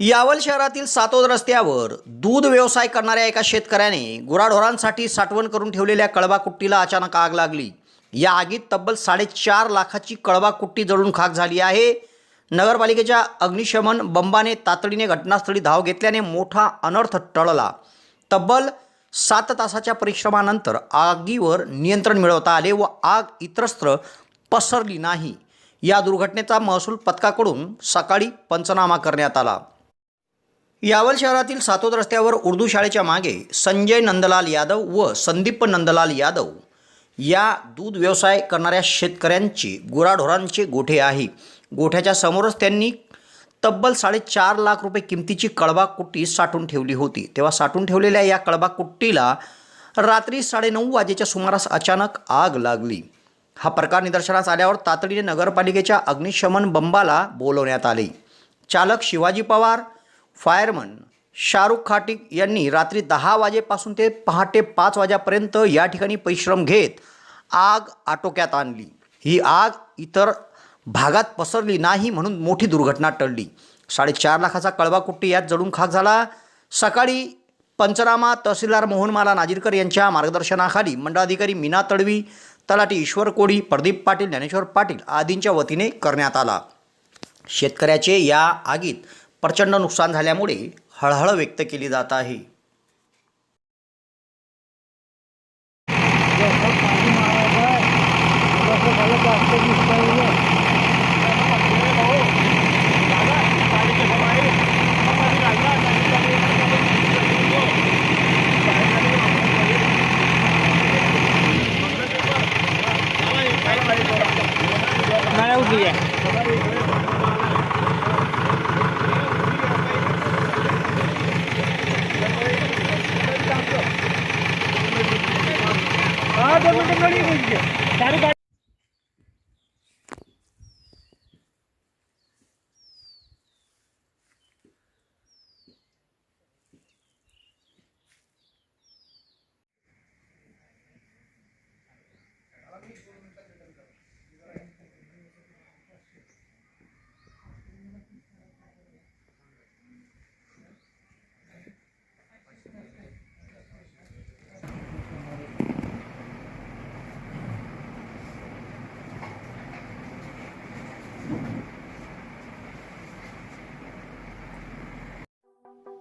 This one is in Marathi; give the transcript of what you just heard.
यावल शहरातील सातोद रस्त्यावर दूध व्यवसाय करणाऱ्या एका शेतकऱ्याने गुराढोरांसाठी साठवण करून ठेवलेल्या कळबाकुट्टीला अचानक आग लागली. या आगीत तब्बल साडेचार लाखाची कळबाकुट्टी जळून खाक झाली आहे. नगरपालिकेच्या अग्निशमन बंबाने तातडीने घटनास्थळी धाव घेतल्याने मोठा अनर्थ टळला. तब्बल सात तासाच्या परिश्रमानंतर आगीवर नियंत्रण मिळवता आले व आग इतरस्त्र पसरली नाही. या दुर्घटनेचा महसूल पथकाकडून सकाळी पंचनामा करण्यात आला. यावल शहरातील सातोद रस्त्यावर उर्दू शाळेच्या मागे संजय नंदलाल यादव व संदीप नंदलाल यादव या दूध व्यवसाय करणाऱ्या शेतकऱ्यांचे गुराढोरांचे गोठे आहे. गोठ्याच्या समोरच त्यांनी तब्बल साडेचार लाख रुपये किमतीची कळबाकुट्टी साठून ठेवली होती. तेव्हा साठून ठेवलेल्या या कळबाकुट्टीला रात्री साडेनऊ वाजेच्या सुमारास अचानक आग लागली. हा प्रकार निदर्शनास आल्यावर तातडीने नगरपालिकेच्या अग्निशमन बंबाला बोलवण्यात आले. चालक शिवाजी पवार फायरमन शाहरुख खाटिक यांनी रात्री दहा वाजेपासून ते पहाटे पाच वाजेपर्यंत या ठिकाणी परिश्रम घेत आग आटोक्यात आणली. ही आग इतर भागात पसरली नाही म्हणून मोठी दुर्घटना टळली. साडेचार लाखाचा कळवाकुट्टी यात जळून खाक झाला. सकाळी पंचनामा तहसीलदार मोहनमाला नाजीरकर यांच्या मार्गदर्शनाखाली मंडळाधिकारी मीना तडवी तलाठी ईश्वर कोडी प्रदीप पाटील ज्ञानेश्वर पाटील आदींच्या वतीने करण्यात आला. शेतकऱ्याचे या आगीत प्रचंड नुकसान झाल्यामुळे हळहळ व्यक्त केली जात आहे. नाही उठली आहे हा दोन मिनिटं गडी घ्यायची चारी गाडी